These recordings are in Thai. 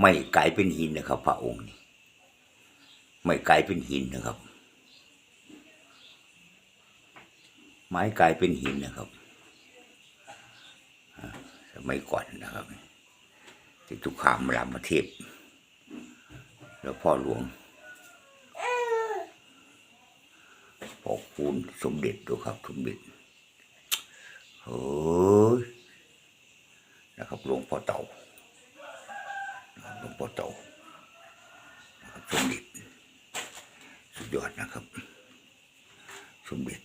ไม่กลายเป็นหินนะครับ พระองค์นี่ไม่กลายเป็นหินนะครับ ไม้กลายเป็นหินนะครับสมัยก่อนนะครับที่ทุกขามรามเทพแล้วพ่อหลวงพ่อคูณสมเด็จดูครับสมเด็จเฮ้ยนะครับหลวงพ่อเต่า ลวงพ่อเต่าสมเด็จสุดยอดนะครับ สมเด็จ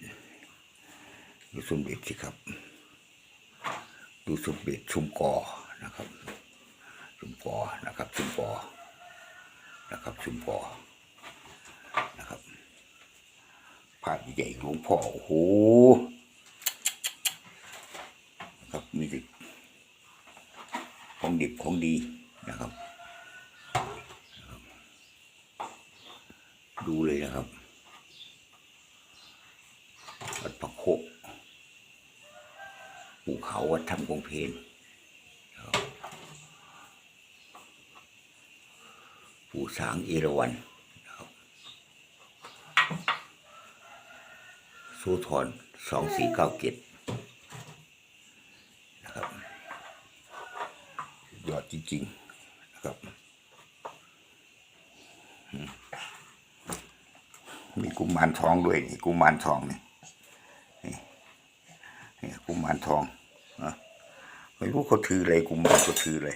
ดูสมเด็จสิครับ ดูสมเด็จชุมกอนะครับ ชุมกอนะครับ ชุมกอนะครับ ชุมกอนะครับภาพใหญ่หลวงพ่อโอ้โหนะครับมีแต่ของดิบของดีนะครับ ดูเลยนะครับวัดพระโคกภูเขาวัดถ้ำกงเพนนะครับปู่สางเอราวันะครับสุธรสองสี่เก้าเจ็ดนะครับสุดยอดจริง ๆนะครับอืม มีกุมารทองด้วยนี่กุมารทองนี่นี่กุมารทองนะไม่รู้เขาถืออะไรกุมารเขาถืออะไร